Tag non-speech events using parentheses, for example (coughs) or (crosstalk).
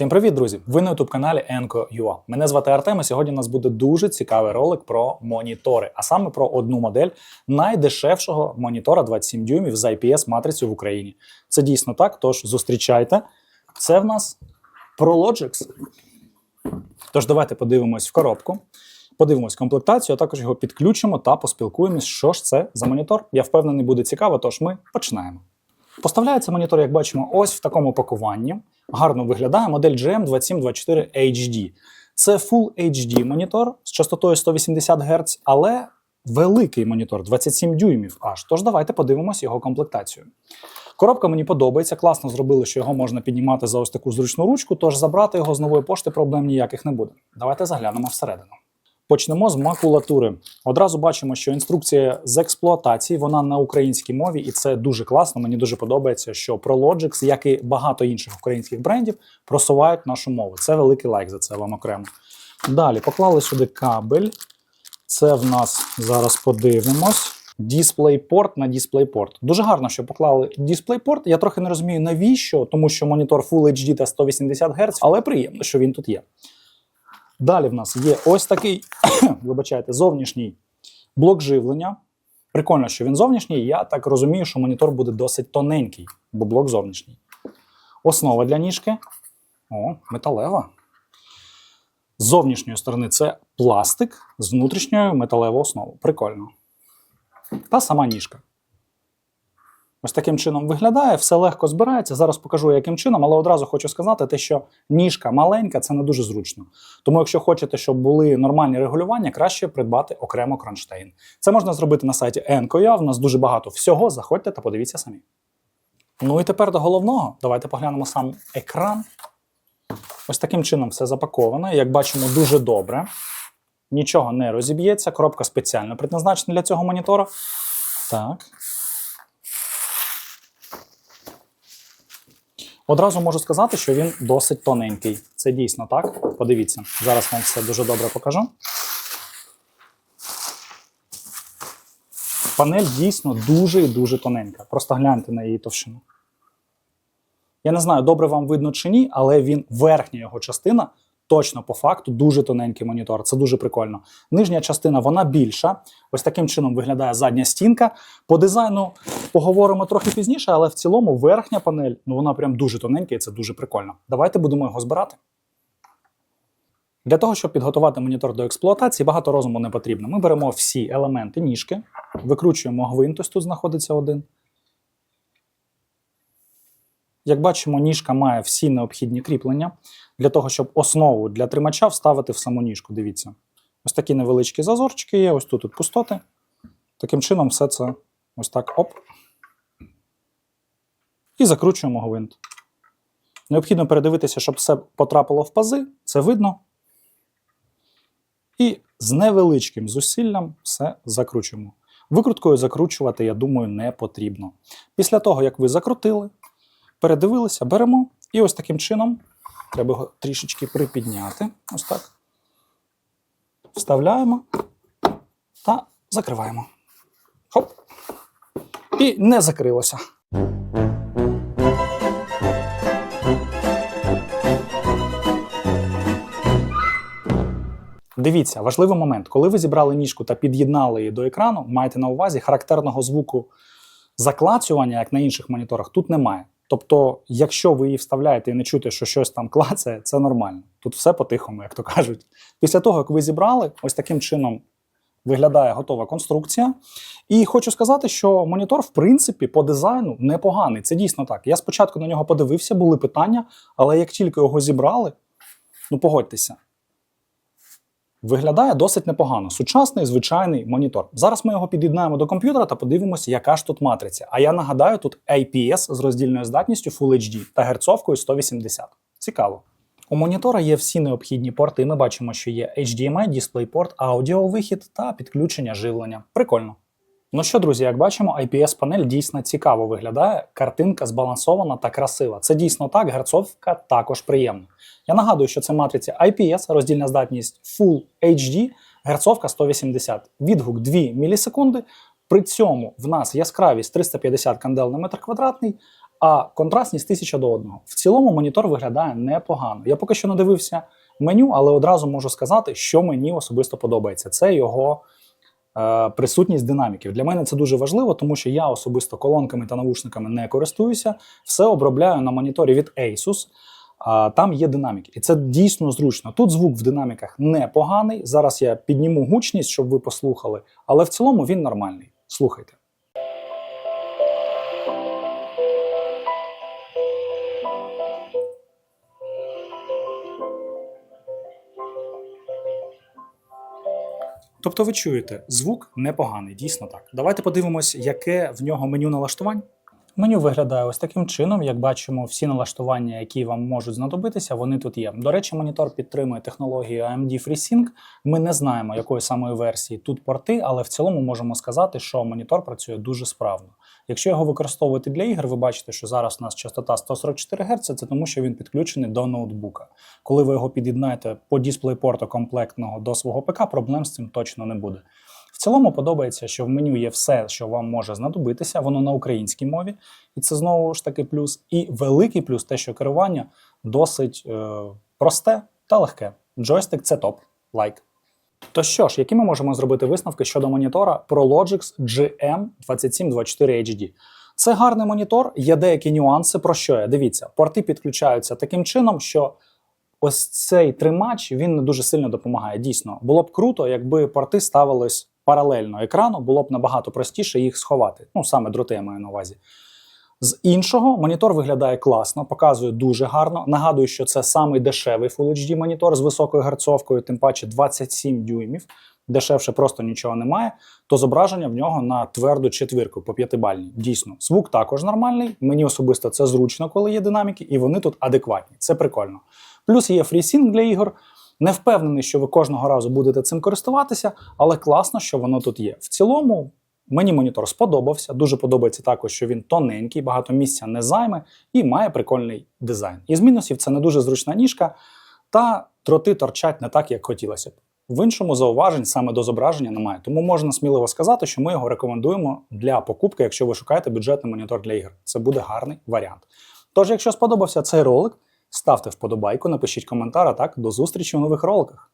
Всім привіт, друзі! Ви на youtube каналі Enco.ua. Мене звати Артем. і Сьогодні у нас буде дуже цікавий ролик про монітори, а саме про одну модель найдешевшого монітора 27 дюймів з IPS матрицею в Україні. Це дійсно так. Тож зустрічайте. Це в нас ProLogix. Тож давайте подивимось в коробку. Подивимось комплектацію, а також його підключимо та поспілкуємось, що ж це за монітор. Я впевнений, буде цікаво, тож ми починаємо. Поставляється монітор, як бачимо, ось в такому пакуванні. Гарно виглядає модель GM2724 HD. Це Full HD монітор з частотою 180 Гц, але великий монітор 27 дюймів аж. Тож давайте подивимось його комплектацію. Коробка мені подобається, класно зробили, що його можна піднімати за ось таку зручну ручку, тож забрати його з нової пошти проблем ніяких не буде. Давайте заглянемо всередину. Почнемо з макулатури. Одразу бачимо, що інструкція з експлуатації вона на українській мові, і це дуже класно. Мені дуже подобається, що ProLogix, як і багато інших українських брендів, просувають нашу мову. Це великий лайк за це вам окремо. Далі поклали сюди кабель. Це в нас зараз подивимось. DisplayPort на DisplayPort. Дуже гарно, що поклали DisplayPort. Я трохи не розумію, навіщо, тому що монітор Full HD та 180 Гц, але приємно, що він тут є. Далі в нас є ось такий, (coughs) вибачайте, зовнішній блок живлення. Прикольно, що він зовнішній. Я так розумію, що монітор буде досить тоненький, бо блок зовнішній. Основа для ніжки. О, металева. З зовнішньої сторони це пластик з внутрішньою металевою основою. Прикольно. Та сама ніжка. Ось таким чином виглядає, все легко збирається. Зараз покажу, яким чином, але одразу хочу сказати, те, що ніжка маленька, це не дуже зручно. Тому, якщо хочете, щоб були нормальні регулювання, краще придбати окремо кронштейн. Це можна зробити на сайті Enco.ua, В нас дуже багато всього. Заходьте та подивіться самі. Ну і тепер до головного. Давайте поглянемо сам екран. Ось таким чином все запаковано. Як бачимо, дуже добре. Нічого не розіб'ється. Коробка спеціально предназначена для цього монітора. Так. Одразу можу сказати, що він досить тоненький. Це дійсно так. Подивіться, зараз вам все дуже добре покажу. Панель дійсно дуже і дуже тоненька. Просто гляньте на її товщину. Я не знаю, добре вам видно чи ні, але він, верхня його частина, точно по факту дуже тоненький монітор. Це дуже прикольно. Нижня частина вона більша. Ось таким чином виглядає задня стінка. По дизайну поговоримо трохи пізніше, але в цілому верхня панель, ну вона прям дуже тоненька і це дуже прикольно. Давайте будемо його збирати. Для того, щоб підготувати монітор до експлуатації, багато розуму не потрібно. Ми беремо всі елементи ніжки, викручуємо гвинт, ось тут знаходиться один. Як бачимо, ніжка має всі необхідні кріплення для того, щоб основу для тримача вставити в саму ніжку. Дивіться. Ось такі невеличкі зазорчики є, ось тут, пустоти. Таким чином, все це ось так оп. І закручуємо гвинт. Необхідно передивитися, щоб все потрапило в пази, це видно. І з невеличким зусиллям все закручуємо. Викруткою закручувати, я думаю, не потрібно. Після того, як ви закрутили, передивилися, беремо і ось таким чином треба його трішечки припідняти. Ось так. Вставляємо та закриваємо. Хоп. І не закрилося. Дивіться, важливий момент. Коли ви зібрали ніжку та під'єднали її до екрану, майте на увазі характерного звуку заклацювання, як на інших моніторах, тут немає. Тобто, якщо ви її вставляєте і не чуєте, що щось там клацає, це нормально. Тут все по-тихому, як то кажуть. Після того, як ви зібрали, ось таким чином виглядає готова конструкція. І хочу сказати, що монітор, в принципі, по дизайну непоганий. Це дійсно так. Я спочатку на нього подивився, були питання, але як тільки його зібрали, ну погодьтеся. Виглядає досить непогано. Сучасний звичайний монітор. Зараз ми його під'єднаємо до комп'ютера та подивимося, яка ж тут матриця. А я нагадаю, тут IPS з роздільною здатністю Full HD та герцовкою 180. Цікаво. У монітора є всі необхідні порти. Ми бачимо, що є HDMI, DisplayPort, аудіовихід та підключення живлення. Прикольно. Ну що, друзі, як бачимо, IPS-панель дійсно цікаво виглядає. Картинка збалансована та красива. Це дійсно так, герцовка також приємна. Я нагадую, що це матриця IPS, роздільна здатність Full HD, герцовка 180, відгук 2 мілісекунди. При цьому в нас яскравість 350 кандел на метр квадратний, а контрастність 1000 до 1. В цілому монітор виглядає непогано. Я поки що не дивився меню, але одразу можу сказати, що мені особисто подобається. Це його присутність динаміків. Для мене це дуже важливо, тому що я особисто колонками та навушниками не користуюся. Все обробляю на моніторі від Asus. Там є динаміки, і це дійсно зручно. Тут звук в динаміках непоганий. Зараз я підніму гучність, щоб ви послухали, але в цілому він нормальний. Слухайте. Тобто ви чуєте, звук непоганий, дійсно так. Давайте подивимось, яке в нього меню налаштувань. Меню виглядає ось таким чином. Як бачимо, всі налаштування, які вам можуть знадобитися, вони тут є. До речі, монітор підтримує технологію AMD FreeSync. Ми не знаємо, якої самої версії тут порти, але в цілому можемо сказати, що монітор працює дуже справно. Якщо його використовувати для ігор, ви бачите, що зараз у нас частота 144 Гц, це тому, що він підключений до ноутбука. Коли ви його під'єднаєте по дисплейпорту комплектного до свого ПК, проблем з цим точно не буде. В цілому подобається, що в меню є все, що вам може знадобитися, воно на українській мові, і це знову ж таки плюс. І великий плюс те, що керування досить е, просте та легке. Джойстик це топ, лайк. То що ж, які ми можемо зробити висновки щодо монітора ProLogix GM2724 HD? Це гарний монітор, є деякі нюанси. Про що я? Дивіться, порти підключаються таким чином, що ось цей тримач він не дуже сильно допомагає. Дійсно, було б круто, якби порти ставились паралельно екрану, було б набагато простіше їх сховати. Ну, саме дроти я маю на увазі. З іншого, монітор виглядає класно, показує дуже гарно. Нагадую, що це самий дешевий Full HD монітор з високою герцовкою, тим паче 27 дюймів. Дешевше просто нічого немає. То зображення в нього на тверду четвірку по п'ятибальній. Дійсно, звук також нормальний. Мені особисто це зручно, коли є динаміки, і вони тут адекватні. Це прикольно. Плюс є FreeSync для ігор. Не впевнений, що ви кожного разу будете цим користуватися, але класно, що воно тут є. В цілому мені монітор сподобався. Дуже подобається також, що він тоненький, багато місця не займе і має прикольний дизайн. Із мінусів це не дуже зручна ніжка, та дроти торчать не так, як хотілося б. В іншому зауважень саме до зображення немає, тому можна сміливо сказати, що ми його рекомендуємо для покупки, якщо ви шукаєте бюджетний монітор для ігор. Це буде гарний варіант. Тож, якщо сподобався цей ролик, ставте вподобайку, напишіть коментар, а так до зустрічі у нових роликах.